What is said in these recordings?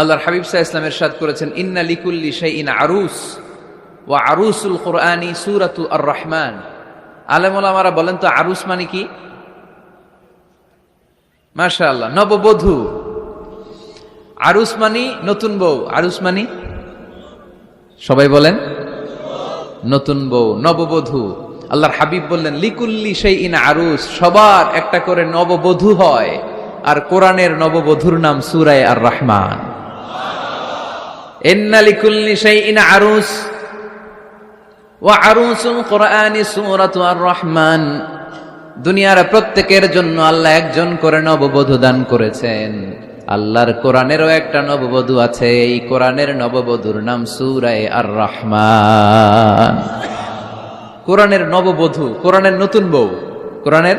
আল্লাহর হাবিব সাহা ইসলামের সাদ করেছেন, ইন্না লিকুল্লি সেই ইন আরুস ও আরুসুল কোরআনি সুরাতু আর রহমান আলেমুল আমারা বলেন তো, আরুস মানে কি? মাশা আল্লাহ নববধূ। আরুস মানি নতুন বউ। আরুস মানি? সবাই বলেন, নতুন বউ, নববধূ। আল্লাহর হাবিব বললেন, লিকুল্লি সেই ইন আরুস, সবার একটা করে নববধূ হয়, আর কোরআনের নববধূর নাম সুরায় আর রহমান সেই আরুস। আর রহমান দুনিয়ার প্রত্যেকের জন্য আল্লাহ একজন করে নববধূ দান করেছেন। আল্লাহর কোরআনেরও একটা নববধূ আছে, এই কোরআনের নববধূর নাম সুরায় আর রহমান কোরআনের নববধূ, কোরআনের নতুন বউ, কোরআনের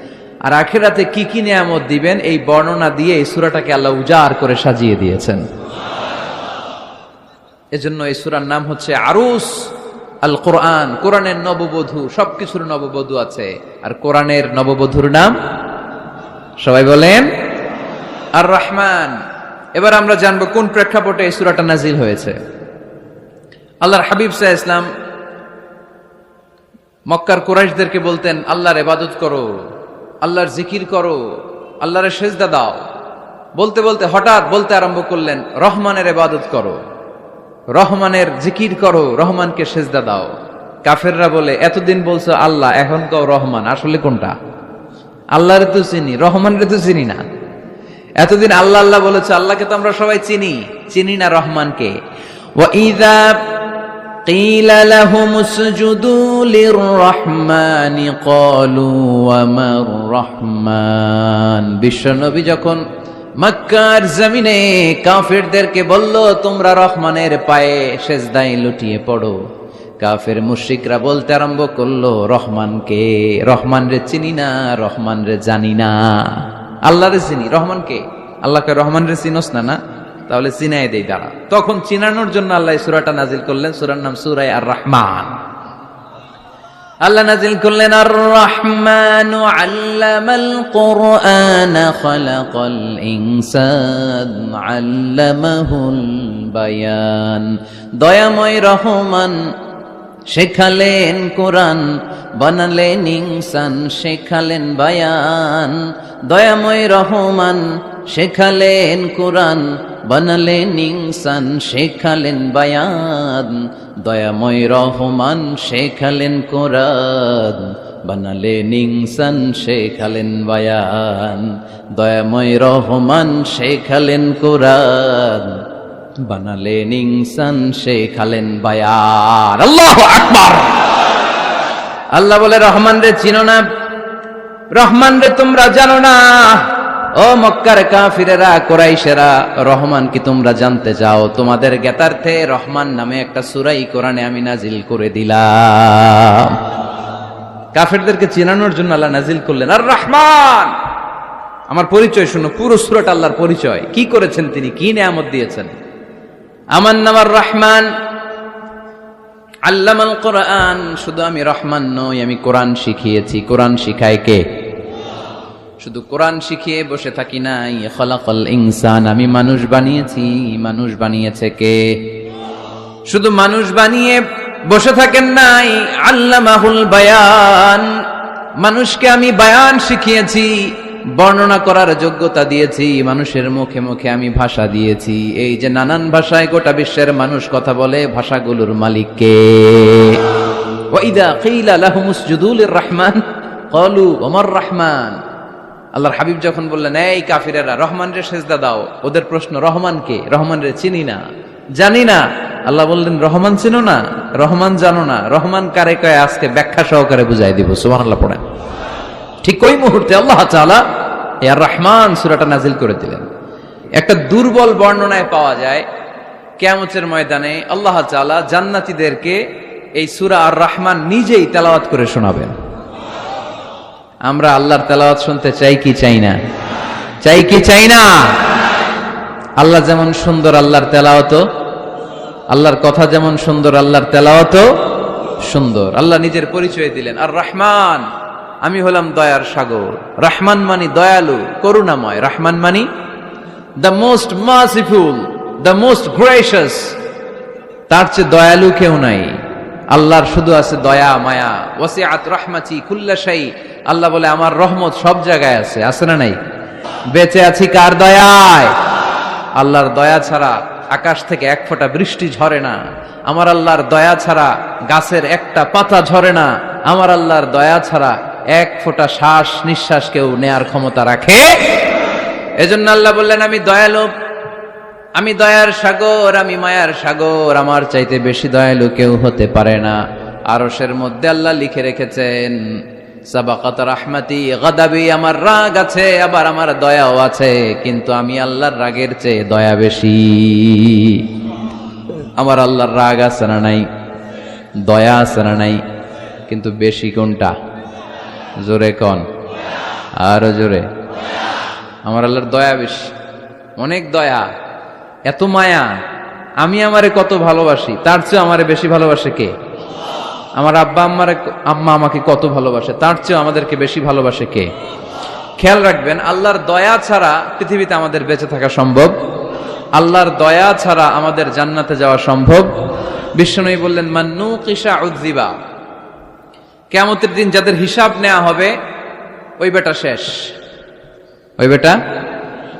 আর আখেরাতে কি কি নিয়ামত দিবেন এই বর্ণনা দিয়ে এই সুরাটাকে আল্লাহ উজাড় করে সাজিয়ে দিয়েছেন। এজন্য এই সুরার নাম হচ্ছে আরুস আল কোরআন কোরআনের নববধূ, সবকিছুর নববধূ আছে। আর কোরআনের নববধূর নাম? সবাই বলেন? আর রহমান এবার আমরা জানব কোন প্রেক্ষাপটে এই সুরাটা নাজিল হয়েছে। আল্লাহর হাবিব সাহ ইসলাম মক্কার কোরাইশদেরকে বলতেন, আল্লাহর এবাদত করো। আল্লাহর জিকির করো, আল্লাহরে সেজদা দাও। বলতে বলতে হঠাৎ বলতে আরম্ভ করলেন, রহমানের এবাদত করো। রহমানের জিকির করো, রহমানকে সেজদা দাও। কাফেররা বলে, এতদিন বলছো আল্লাহ, এখন কও রহমান, আসলে কোনটা? আল্লাহরে তো চিনি, রহমানরে তো চিনি না। এতদিন আল্লাহ আল্লাহ বলেছে, আল্লাহকে তো আমরা সবাই চিনি চিনি না রহমানকে। ওয়া ইদা قِيلَ لَهُمُ اسْجُدُوا لِلرَّحْمَنِ قَالُوا وَمَا الرَّحْمَنُ বিশ্বনবী যখন মক্কার জমিনে কাফেরদেরকে বলল তোমরা রহমানের পায়ে সেজদায় লুটিয়ে পড়ো কাফের মুশরিকরা বলতে আরম্ভ করলো রহমানকে রহমান রে চিনি না রহমান রে জানি না আল্লাহ রে চিনি রহমানকে আল্লাহকে রহমান রে চিনস না না তাহলে চিনাই দেই, দাঁড়া। তখন চিনানোর জন্য আল্লাহ সুরাটা নাজিল করলেন। সুরার নাম সুরাই আর রহমান আল্লাহ নাজিল করলেন আর রহমান আল্লামাল কোরআন খালাকাল ইনসান আল্লামাহুল বায়ান। দয়াময় রহমান শেখালেন কোরআন, বানালেন ইনসান, শেখালেন বায়ান। দয়াময় রহমান শেখালেন কোরআন বানালেন ইনসান শেখালেন বায়ান। দয়াময় রহমান, শেখালেন কোরআন। বানালেন ইনসান শেখালেন বায়ান। দয়াময় রহমান, শেখালেন কোরআন। বানালেন ইনসান শেখালেন বায়ান। আল্লাহ আকবার! আল্লাহ বলে রহমান রে চিনো না। রহমান রে তোমরা জানো না। ও মক্কার কাফিরেরা, কোরাইশেরা, রহমান কি তোমরা জানতে চাও? তোমাদের জ্ঞাতার্থে রহমান নামে একটা সুরাই কোরআনে আমি নাজিল করে দিলাম। কাফেরদেরকে চিনানোর জন্য আল্লাহ নাজিল করলেন। আর রহমান! আমার পরিচয় শুনো, পুরো সুরাট আল্লাহর পরিচয়। কি করেছেন তিনি? কি নেয়ামত দিয়েছেন? আমার নাম আর রহমান। আল্লামাল কোরআন। শুধু আমি রহমান নই, আমি কোরআন শিখিয়েছি। কোরআন শিখায় কে? শুধু কোরআন শিখিয়ে বসে থাকি নাই। খলাকল ইনসান, আমি মানুষ বানিয়েছি। মানুষ বানিয়েছে কে? শুধু মানুষ বানিয়ে বসে থাকেন নাই। আল্লামাহুল বায়ান, মানুষকে আমি বায়ান শিখিয়েছি। বর্ণনা করার যোগ্যতা দিয়েছি। মানুষের মুখে মুখে আমি ভাষা দিয়েছি। এই যে নানান ভাষায় গোটা বিশ্বের মানুষ কথা বলে, ভাষাগুলোর মালিককে ওয়াইদা কিলা রহমান, কলু ওমর রহমান। আল্লাহর হাবিব যখন বললেন, এই কাফিরেরা রহমান রে সেজদা দাও। ওদের প্রশ্ন, রহমান কে? রহমান চিনি না। জানি না। আল্লাহ বললেন, রহমান চিনো না? রহমান জানো না। রহমান কারে কয়ে? আজকে ব্যাখ্যা সহকারে বুঝাই দিব। সুমান আল্লাহ পড়েন। ঠিক ওই মুহূর্তে আল্লাহ তাআলা আর রহমান সুরাটা নাজিল করে দিলেন। একটা দুর্বল বর্ণনায় পাওয়া যায়, কেয়ামতের ময়দানে আল্লাহ চালা জান্নাতীদেরকে এই সুরা আর রহমান নিজেই তেলাওয়াত করে শোনাবেন। আমরা আল্লাহর তেলাওয়াত শুনতে চাই কি চাই না? চাই কি চাই না? আল্লাহ যেমন সুন্দর, আল্লাহর তেলাওয়াত আল্লাহর কথা যেমন সুন্দর, আল্লাহর তেলাওয়াত সুন্দর। আল্লাহ নিজের পরিচয় দিলেন। আর রহমান, আমি হলাম দয়ার সাগর। রহমান মানি দয়ালু, করুণাময়। রহমান মানি the most merciful the most gracious তার চেয়ে দয়ালু কেউ নাই। আল্লাহর শুধু আছে দয়া, মায়া। ওয়াসিআত রাহমাতি কুল্লাশাই আল্লাহ বলে, আমার রহমত সব জায়গায় আছে। আছে না নাই? বেঁচে আছি কার দয়ায়? আল্লাহর দয়া ছাড়া আকাশ থেকে এক ফোঁটা বৃষ্টি ঝরে না। আমার আল্লাহর দয়া ছাড়া গাছের একটা পাতা ঝরে না। আমার আল্লাহর দয়া ছাড়া এক ফোঁটা শ্বাস নিঃশ্বাস কেউ নেয়ার ক্ষমতা রাখে? এজন্য আল্লাহ বললেন, আমি দয়ালু। আমি দয়ার সাগর, আমি মায়ার সাগর, আমার চাইতে বেশি দয়ালু কেউ হতে পারে না। আরশের মধ্যে আল্লাহ লিখে রেখেছেন, সাবাকাত রাহমাতি, গাদাবি, আমার রাগ আছে, আবার আমার দয়াও আছে, কিন্তু আমি আল্লাহর রাগের চেয়ে দয়া বেশি। আমার আল্লাহর রাগ আছে না নাই? দয়া আছে না নাই? কিন্তু বেশি কোনটা? জোরে কন? আরও জোরে। আমার আল্লাহর দয়া বেশি। অনেক দয়া। এত মায়া, আমি আমারে কত ভালোবাসি, তার চেয়ে আমারে বেশি ভালোবাসে কে? আমার আব্বা আম্মারে আম্মা আমাকে কত ভালোবাসে, তার চেয়ে আমাদেরকে বেশি ভালোবাসে কে? খেয়াল রাখবেন, আল্লাহর দয়া ছাড়া পৃথিবীতে আমাদের বেঁচে থাকা সম্ভব। আল্লাহর দয়া ছাড়া আমাদের জান্নাতে যাওয়া সম্ভব। বিষ্ণুই বললেন মান্নু কিসা উদ্দিবা কেমতের দিন যাদের হিসাব নেওয়া হবে, ওই বেটা শেষ। ওই বেটা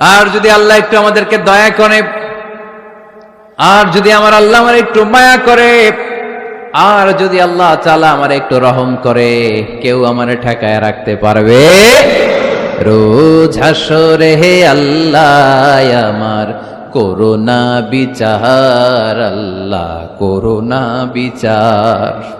আর যদি আল্লাহ একটু আমাদেরকে দয়া করে, আর যদি আমার আল্লাহ আমার একটু মায়া করে, আর যদি আল্লাহ চালা আমার একটু রহম করে, কেউ আমার ঠেকায় রাখতে পারবে? রোজ হাসরে হে আল্লাহ, আমার করোনা বিচার, আল্লাহ করোনা বিচার।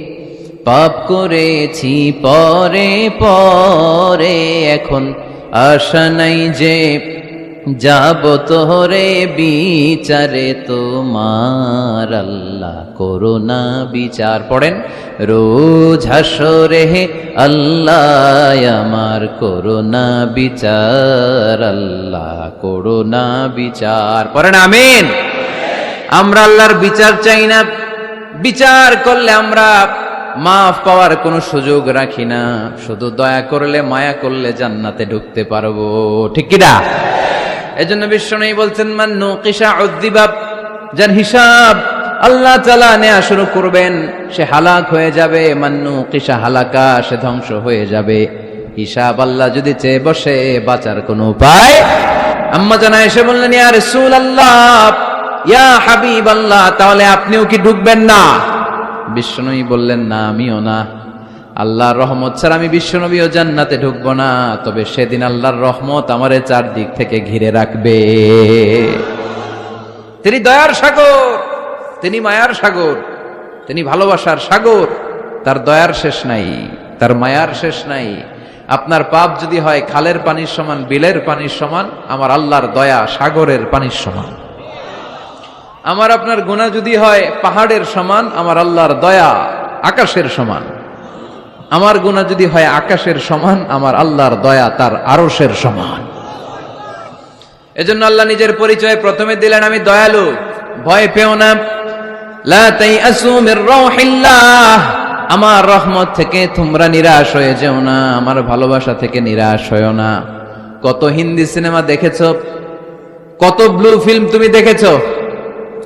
পাপ করেছি পরে পরে, এখন আশা নাই যে যাব তোরে বিচারে তোমার আল্লাহ করোনা বিচার। পড়েন, রোজ হাসরে আল্লাহ, আমার করোনা বিচার, আল্লাহ করোনা বিচার। পড়েন, আমিন। আমরা আল্লাহর বিচার চাই না। বিচার করলে আমরা মাফ পাওয়ার কোনো সুযোগ রাখি না। শুধু দয়া করলে, মায়া করলে জান্নাতে ঢুকতে পারব। ঠিক কিনা এজন্য বিশ্ব নেই বলছেন মান্নু কিসা উদ্দিবাব যার হিসাব আল্লাহ তালা নেয়া শুরু করবেন, সে হালাক হয়ে যাবে। মান্নু কিসা হালাকা সে ধ্বংস হয়ে যাবে। হিসাব আল্লাহ যদি চেয়ে বসে, বাঁচার কোনো উপায় আম্মা জানা এসে বললেন, ইয়া রাসূল আল্লাহ ইয়া হাবিব আল্লাহ তাহলে আপনিও কি ঢুকবেন না? বিষ্ণুই বললেন, না, আমিও না। আল্লাহর রহমত ছাড়া আমি বিশ্বনবীও জান্নাতে ঢুকবো না। তবে সেদিন আল্লাহর রহমত আমারে চারদিক থেকে ঘিরে রাখবে। তিনি দয়ার সাগর, তিনি মায়ার সাগর, তিনি ভালোবাসার সাগর। তার দয়ার শেষ নাই, তার মায়ার শেষ নাই। আপনার পাপ যদি হয়, খালের পানির সমান, বিলের পানির সমান, আমার আল্লাহর দয়া সাগরের পানির সমান। আমার আপনার গোনা যদি হয়, পাহাড়ের সমান, আমার আল্লাহর দয়া আকাশের সমান। আমার গুণা যদি হয়, আকাশের সমান, আমার আল্লাহর দয়া তার আরসের সমান। এজন্য আল্লাহ নিজের পরিচয় প্রথমে দিলেন, আমি দয়ালু, ভয় পেও না। আমার রহমত থেকে তোমরা নিরাশ হয়ে যেও না, আমার ভালোবাসা থেকে নিরাশ হয়েও না। কত হিন্দি সিনেমা দেখেছ, কত ব্লু ফিল্ম তুমি দেখেছ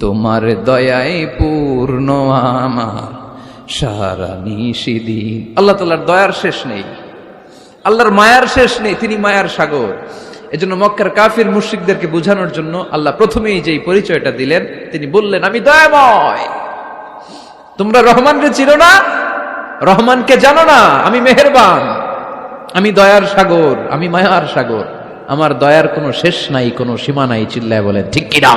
তোমার দয়ায় পূর্ণ আমার। সারা নিশিদিন। আল্লাহ তাল্লার দয়ার শেষ নেই। আল্লাহর মায়ার শেষ নেই, তিনি মায়ার সাগর। এজন্য মক্কার কাফির মুশরিকদেরকে বোঝানোর জন্য আল্লাহ প্রথমেই যেই পরিচয়টা দিলেন, তিনি বললেন, আমি দয়াময়। তোমরা রহমানকে ছিল না, রহমানকে জানো না, আমি মেহেরবান। আমি দয়ার সাগর, আমি মায়ার সাগর। আমার দয়ার কোনো শেষ নাই, কোনো সীমা নাই, চিল্লায় বলেন। ঠিক কিনা